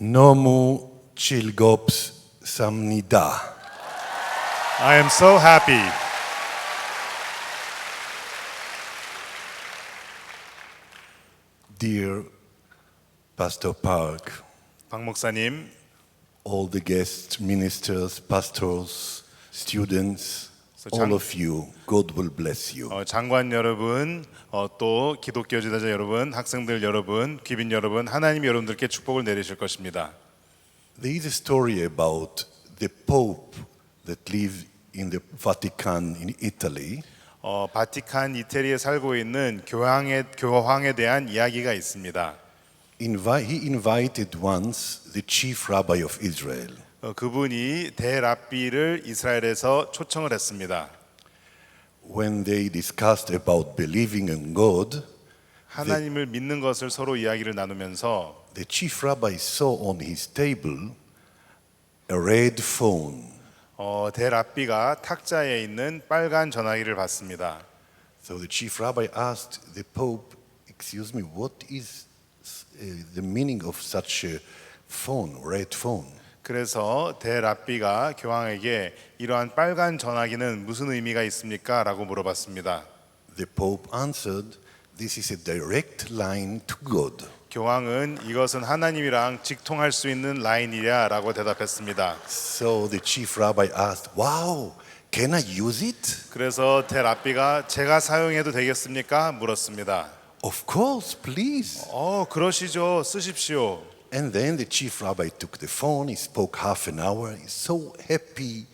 너무 즐겁습니다. I am so happy. Dear Pastor Park, 박 목사님, all the guests, ministers, pastors, students, So all of you, God will bless you. 어, 장관 여러분, 어, 또 기독교 지도자 여러분, 학생들 여러분, 귀빈 여러분, 하나님 여러분들께 축복을 내리실 것입니다. There is a story about the Pope that lived in the Vatican in Italy. 어, 바티칸 이태리에 살고 있는 교황에 교황에 대한 이야기가 있습니다. Invi- he invited once the chief rabbi of Israel. 어, 그분이 대랍비를 이스라엘에서 초청을 했습니다. When they discussed about believing in God, 하나님을 믿는 것을 서로 이야기를 나누면서 the chief rabbi saw on his table a red phone. 어, 대랍비가 탁자에 있는 빨간 전화기를 봤습니다. So the chief rabbi asked the Pope, Excuse me, what is uh, the meaning of such a phone, red phone? 그래서 대랍비가 교황에게 이러한 빨간 전화기는 무슨 의미가 있습니까? 라고 물어봤습니다. The Pope answered, This is a direct line to God. 교황은 이것은 하나님이랑 직통할 수 있는 라인이야 라고 대답했습니다. So the chief rabbi asked, Wow, can I use it? 그래서 대랍비가 제가 사용해도 되겠습니까? 물었습니다. Of course, please. 어, 그러시죠. 쓰십시오. And then the chief rabbi took the phone, he spoke half an hour, he's so happy.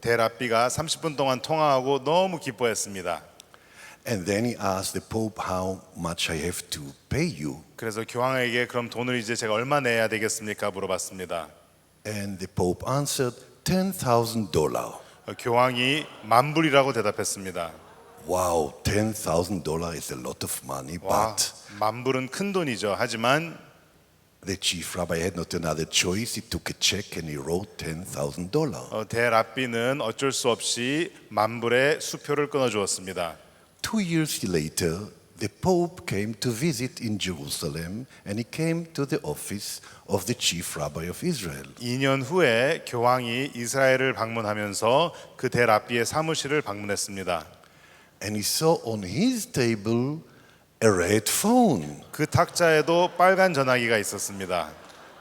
대랍비가 30분 동안 통화하고 너무 기뻐했습니다. And then he asked the Pope how much I have to pay you. 그래서 교황에게 그럼 돈을 이제 제가 얼마 내야 되겠습니까? 물어봤습니다. And the Pope answered, $10,000. 어, 교황이 만 불이라고 대답했습니다. Wow, $10,000 is a lot of money, 와, but 만 불은 큰 돈이죠. 하지만 the chief rabbi had not another choice. He took a check and he wrote $10,000. 어, 대랍비는 어쩔 수 없이 만불의 수표를 끊어 주었습니다. Two years later, the Pope came to visit in Jerusalem and he came to the office of the chief rabbi of Israel. 2년 후에 교황이 이스라엘을 방문하면서 그 대랍비의 사무실을 방문했습니다. And he saw on his table a red phone. 그 탁자에도 빨간 전화기가 있었습니다.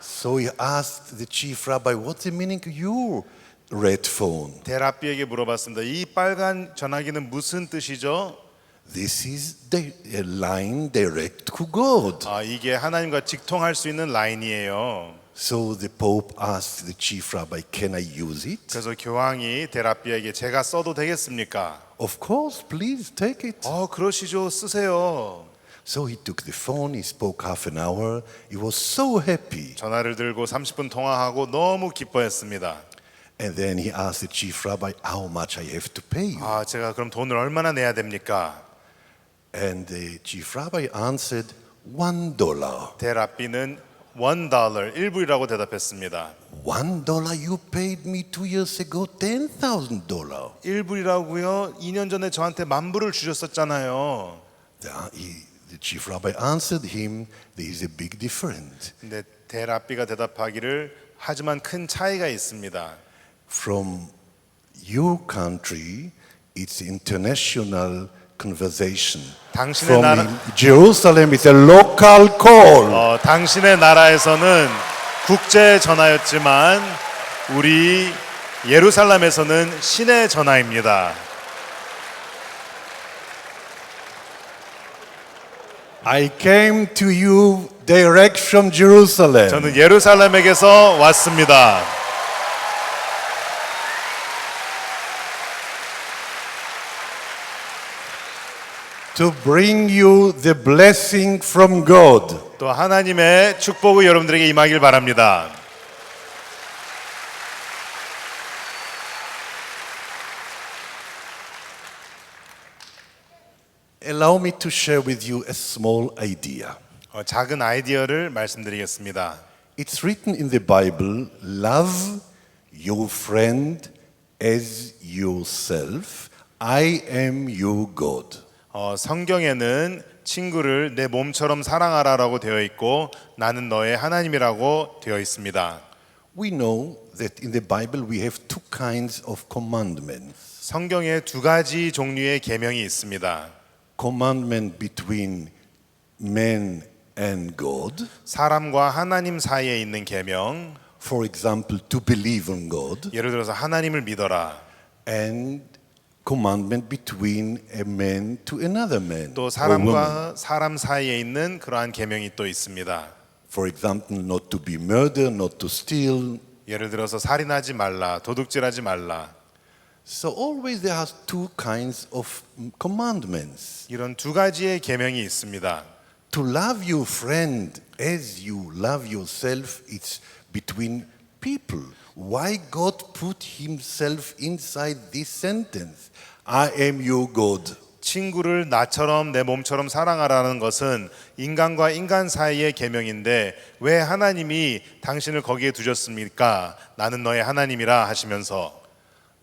So he asked the chief rabbi, What's the meaning of your red phone? 대랍비에게 물어봤습니다. 이 빨간 전화기는 무슨 뜻이죠? This is the a line direct to God. 아, 이게 하나님과 직통할 수 있는 라인이에요. So the Pope asked the chief rabbi, Can I use it? 그래서 교황이 대랍비에게 제가 써도 되겠습니까? Of course, please take it. 어, 그러시죠. 쓰세요. So he took the phone, he spoke half an hour. He was so happy. 전화를 들고 30분 통화하고 너무 기뻐했습니다. And then he asked the chief rabbi, How much I have to pay you? 아, 제가 그럼 돈을 얼마나 내야 됩니까? And the chief rabbi answered, One dollar. 대랍비는 원 달러, 1불이라고 대답했습니다. One dollar you paid me two years ago, ten thousand dollar. 1불이라고요? 2년 전에 저한테 만 불을 주셨었잖아요. The, he- the chief rabbi answered him, There is a big difference. 근데 대랍비가 대답하기를 하지만 큰 차이가 있습니다. From your country, it's international conversation. 당신의 From 나라 Jerusalem, it's a local call. 어, 당신의 나라에서는 국제 전화였지만 우리 예루살렘에서는 신의 전화입니다. I came to you direct from Jerusalem. 저는 예루살렘에게서 왔습니다. to bring you the blessing from God. 또 하나님의 축복이 여러분들에게 임하길 바랍니다. Allow me to share with you a small idea. 어, 작은 아이디어를 말씀드리겠습니다. It's written in the Bible love your friend as yourself. I am your God. 어, 성경에는 친구를 내 몸처럼 사랑하라라고 되어 있고 나는 너의 하나님이라고 되어 있습니다. We know that in the Bible we have two kinds of commandments 성경에 두 가지 종류의 계명이 있습니다. commandment between man and God, 사람과 하나님 사이에 있는 계명, for example, to believe on God, 예를 들어서 하나님을 믿어라. and commandment between a man to another man. 또 or woman. 사람과 사람 사이에 있는 그러한 계명이 또 있습니다. For example, not to be murder, not to steal. 예를 들어서 살인하지 말라, 도둑질하지 말라. So always there are two kinds of commandments. 이런 두 가지의 계명이 있습니다. To love your friend as you love yourself, it's between people. Why God put himself inside this sentence? I am your God. 친구를 나처럼 내 몸처럼 사랑하라는 것은 인간과 인간 사이의 계명인데 왜 하나님이 당신을 거기에 두셨습니까? 나는 너의 하나님이라 하시면서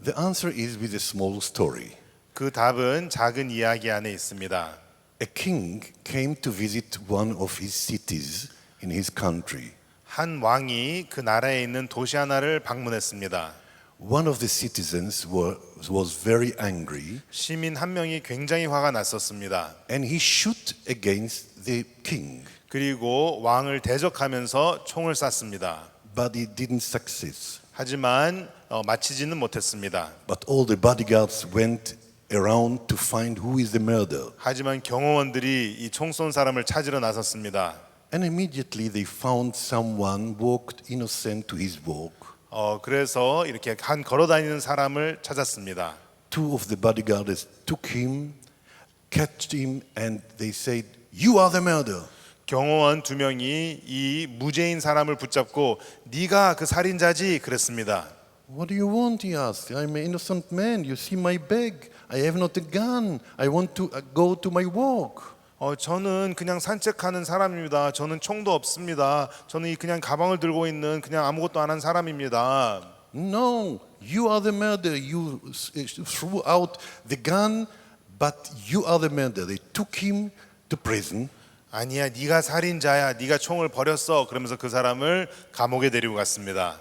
The answer is with a small story. 그 답은 작은 이야기 안에 있습니다. A king came to visit one of his cities in his country. 한 왕이 그 나라에 있는 도시 하나를 방문했습니다. One of the citizens were, was very angry 시민 한 명이 굉장히 화가 났었습니다. and he shoot against the king, 그리고 왕을 대적하면서 총을 쐈습니다. but he didn't succeed. 하지만 어, 마치지는 못했습니다. But all the bodyguards went around to find who is the murderer. 하지만 경호원들이 이 총 쏜 사람을 찾으러 나섰습니다. And immediately they found someone walked innocent to his walk. 어, 그래서 이렇게 한 걸어 다니는 사람을 찾았습니다. Two of the bodyguards took him, catched him, and they said, "You are the murderer." 경호원 두 명이 이 무죄인 사람을 붙잡고 네가 그 살인자지 그랬습니다. What do you want? He asked. I'm an innocent man. You see my bag. I have not a gun. I want to uh, go to my walk. 어, 저는 그냥 산책하는 사람입니다. 저는 총도 없습니다. 저는 이 그냥 가방을 들고 있는 그냥 아무것도 안 한 사람입니다. No, you are the murderer. You threw out the gun, but you are the murderer. They took him to prison. 아니야, 네가 살인자야. 네가 총을 버렸어. 그러면서 그 사람을 감옥에 데리고 갔습니다.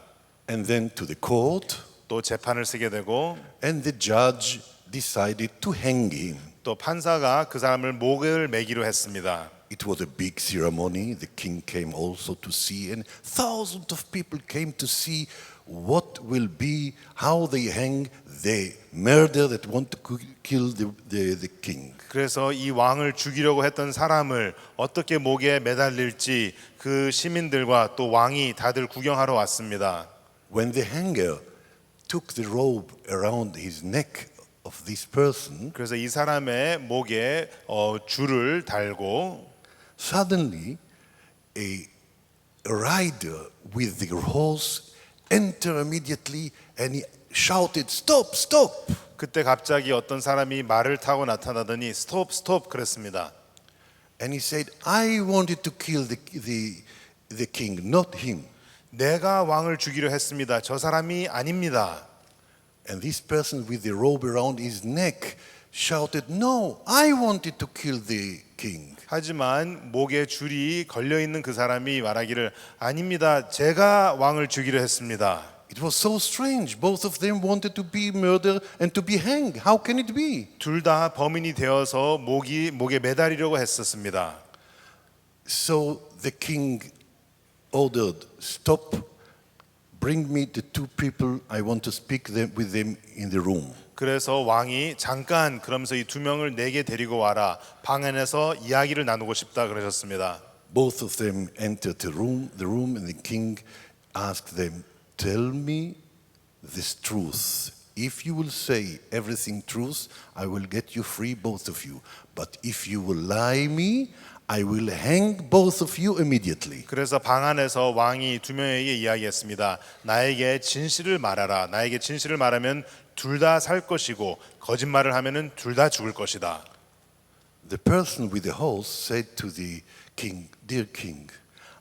and then to the court, 또 재판을 쓰게 되고 and the judge decided to hang him. 또 판사가 그 사람을 목을 매기로 했습니다. It was a big ceremony. The king came also to see, and thousands of people came to see what will be, how they hang the murderer that want to kill the, the, the king. 그래서 이 왕을 죽이려고 했던 사람을 어떻게 목에 매달릴지 그 시민들과 또 왕이 다들 구경하러 왔습니다. When the hanger took the robe around his neck of this person, 그래서 이 사람의 목에 어, 줄을 달고 suddenly a rider with the horse entered immediately and he shouted, Stop, stop! 그때 갑자기 어떤 사람이 말을 타고 나타나더니 스톱 스톱 그랬습니다. And he said, I wanted to kill the, the, the king, not him. 내가 왕을 죽이려 했습니다. 저 사람이 아닙니다. And this person with the robe around his neck shouted, No, I wanted to kill the king. 하지만 목에 줄이 걸려 있는 그 사람이 말하기를 아닙니다. 제가 왕을 죽이려 했습니다. It was so strange. Both of them wanted to be murdered and to be hanged. How can it be? 둘 다 범인이 되어서 목이 목에 매달리려고 했었습니다. So the king ordered, Stop, bring me the two people. I want to speak them, with them in the room. 그래서 왕이 잠깐 그러면서 이 두 명을 내게 데리고 와라. 방 안에서 이야기를 나누고 싶다 그러셨습니다. Both of them entered the room, the room, and the king asked them, "Tell me this truth. If you will say everything truth, I will get you free, both of you. But if you will lie me, I will hang both of you immediately." 그래서 방 안에서 왕이 두 명에게 이야기했습니다. 나에게 진실을 말하라. 나에게 진실을 말하면 둘 다 살 것이고 거짓말을 하면은 둘 다 죽을 것이다. The person with the horse said to the king, Dear king,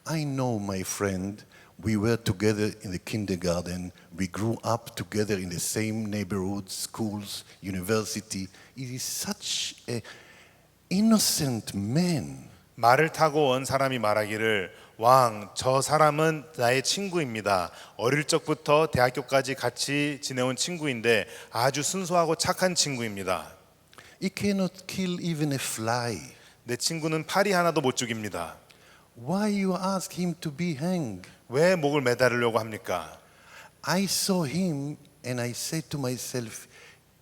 I know my friend. We were together in the kindergarten. We grew up together in the same neighborhood, schools, university. It is such a innocent man. 말을 타고 온 사람이 말하기를 왕, 저 사람은 나의 친구입니다. 어릴 적부터 대학교까지 같이 지내온 친구인데 아주 순수하고 착한 친구입니다. He cannot kill even a fly. 내 친구는 팔이 하나도 못 죽입니다. Why you ask him to be hanged? 왜 목을 매달으려고 합니까? I saw him and I said to myself,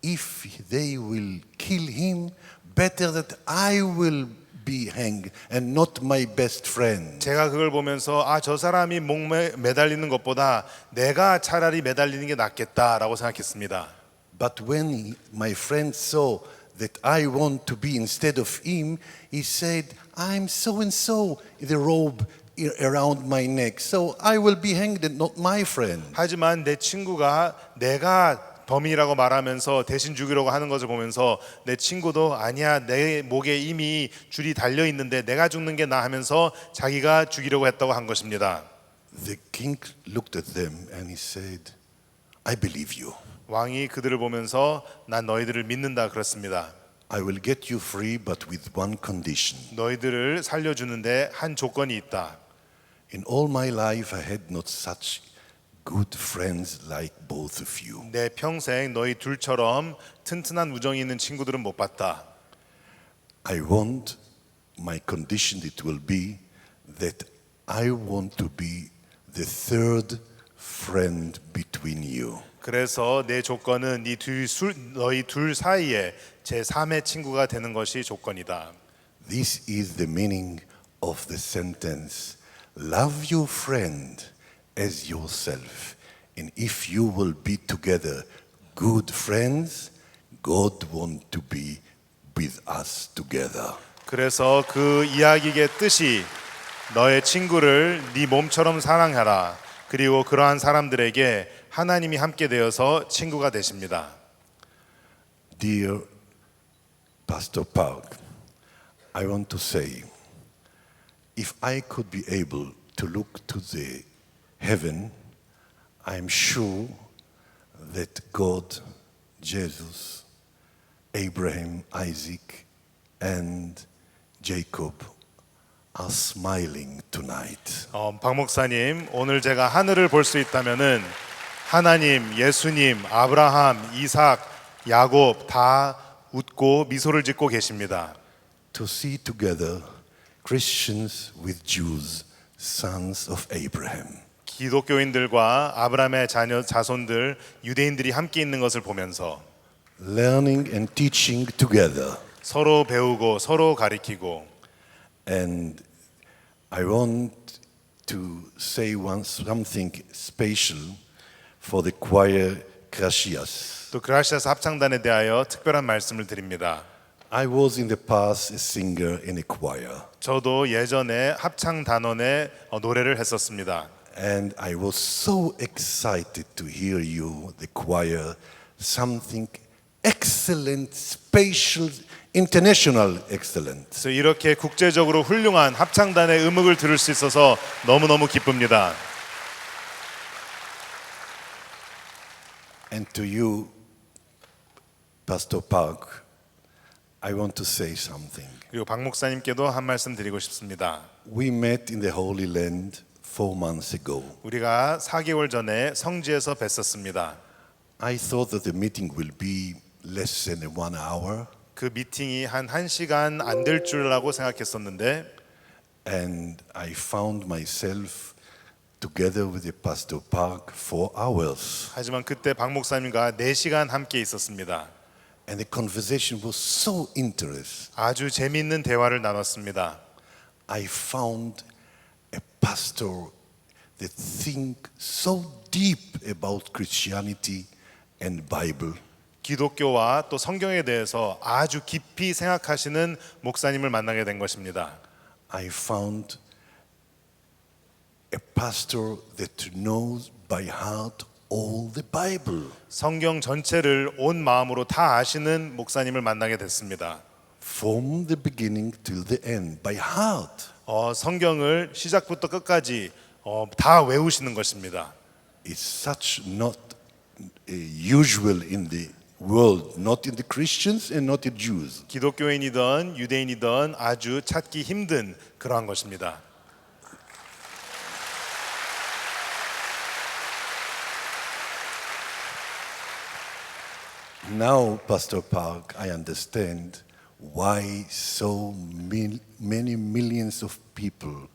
if they will kill him, better that I will be hanged and not my best friend. 제가 그걸 보면서 아 저 사람이 목 매, 매달리는 것보다 내가 차라리 매달리는 게 낫겠다라고 생각했습니다. But when he- my friend saw that I want to be instead of him, he said, I'm so and so, the robe around my neck, so I will be hanged and not my friend. 하지만 내 친구가 내가 범인이라고 말하면서 대신 죽이려고 하는 것을 보면서 내 친구도 아니야 내 목에 이미 줄이 달려 있는데 내가 죽는 게 나 하면서 자기가 죽이려고 했다고 한 것입니다. The king looked at them and he said, I believe you. 왕이 그들을 보면서 난 너희들을 믿는다 그랬습니다. I will get you free, but with one condition. 너희들을 살려 주는데 한 조건이 있다. In all my life, I had not such good friends like both of you. 내 평생 너희 둘처럼 튼튼한 우정이 있는 친구들은 못 봤다. I want my condition it will be that I want to be the third friend between you. 그래서 내 조건은 네 둘, 술- 너희 둘 사이에 제 3의 친구가 되는 것이 조건이다. This is the meaning of the sentence love your friend as yourself. And if you will be together good friends, God want to be with us together. 그래서 그 이야기의 뜻이 너의 친구를 네 몸처럼 사랑하라. 그리고 그러한 사람들에게 하나님이 함께 되어서 친구가 되십니다. Dear Pastor Park, I want to say if I could be able to look to the heaven, I'm sure that God, Jesus, Abraham, Isaac, and Jacob are smiling tonight. 어, 박 목사님, 오늘 제가 하늘을 볼 수 있다면은 하나님, 예수님, 아브라함, 이삭, 야곱 다 웃고 미소를 짓고 계십니다. To see together Christians with Jews, sons of Abraham. 기독교인들과 아브라함의 자녀 자손들 유대인들이 함께 있는 것을 보면서 learning and teaching together. 서로 배우고 서로 가리키고 And I want to say one something special for the choir Gracias. 또 그라시아스 합창단에 대하여 특별한 말씀을 드립니다. I was in the past a singer in a choir, 저도 예전에 합창 단원에 어, 노래를 했었습니다. and I was so excited to hear you, the choir, something excellent, special, international excellent. 그래서 이렇게 국제적으로 훌륭한 합창단의 음악을 들을 수 있어서 너무너무 기쁩니다. And to you, Pastor Park, I want to say something. 그리고 박 목사님께도 한 말씀 드리고 싶습니다. We met in the Holy Land four months ago. 우리가 4개월 전에 성지에서 뵀었습니다. I thought that the meeting will be less than one hour, 그 미팅이 한 1시간 안 될 줄라고 생각했었는데 and I found myself together with the Pastor Park for hours. 하지만 그때 박 목사님과 4시간 함께 있었습니다. And the conversation was so interesting. 아주 재미있는 대화를 나눴습니다. I found a pastor that think so deep about Christianity and Bible. 기독교와 또 성경에 대해서 아주 깊이 생각하시는 목사님을 만나게 된 것입니다. I found a pastor that knows by heart all the Bible. 성경 전체를 온 마음으로 다 아시는 목사님을 만나게 됐습니다. From the beginning till the end, by heart. 어, 성경을 시작부터 끝까지 어, 다 외우시는 것입니다. It's such not uh, usual in the world, not in the Christians and not in Jews. 기독교인이든 유대인이든 아주 찾기 힘든 그러한 것입니다. Now, Pastor Park, I understand why so mil- many millions of people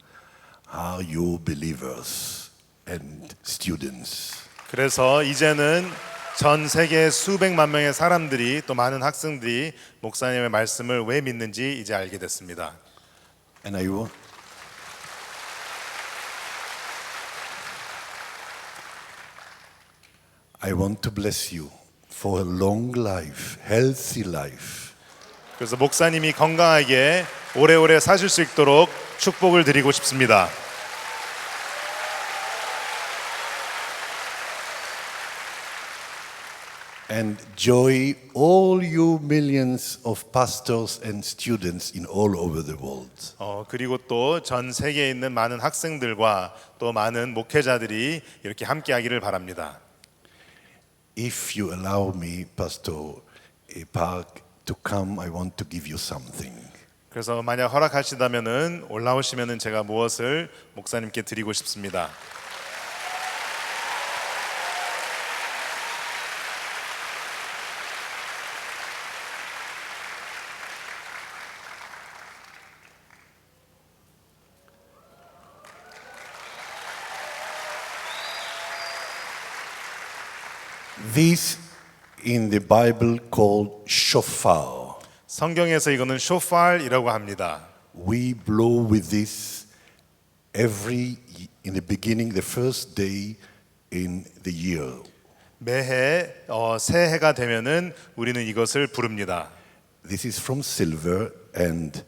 are your believers and students. 그래서 이제는 전 세계 수백만 명의 사람들이 또 많은 학생들이 목사님의 말씀을 왜 믿는지 이제 알게 됐습니다. And I want, I want to bless you for a long life, healthy life. 그래서 목사님이 건강하게 오래오래 사실 수 있도록 축복을 드리고 싶습니다. and joy all you millions of pastors and students in all over the world. 어, 그리고 또 전 세계에 있는 많은 학생들과 또 많은 목회자들이 이렇게 함께하기를 바랍니다. If you allow me, Pastor eh, Park, to come, I want to give you something. 그래서 만약 허락하시다면은 올라오시면은 제가 무엇을 목사님께 드리고 싶습니다. This in the Bible called shofar. 성경에서 이거는 쇼팔이라고 합니다. We blow with this every in the beginning, the first day in the year. 매해 어, 새해가 되면은 우리는 이것을 부릅니다. This is from silver and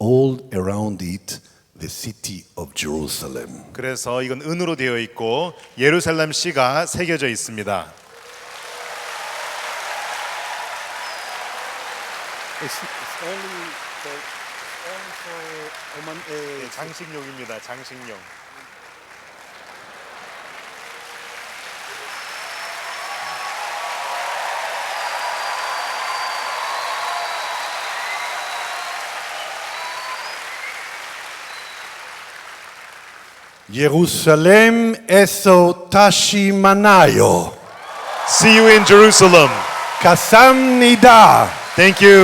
all around it the city of Jerusalem. 그래서 이건 은으로 되어 있고 예루살렘 시가 새겨져 있습니다. It's, it's only for, it's only for Oman, uh, 장식용입니다. 장식용. Jerusalem eso tashimanayo. See you in Jerusalem. Kasam nida. Thank you.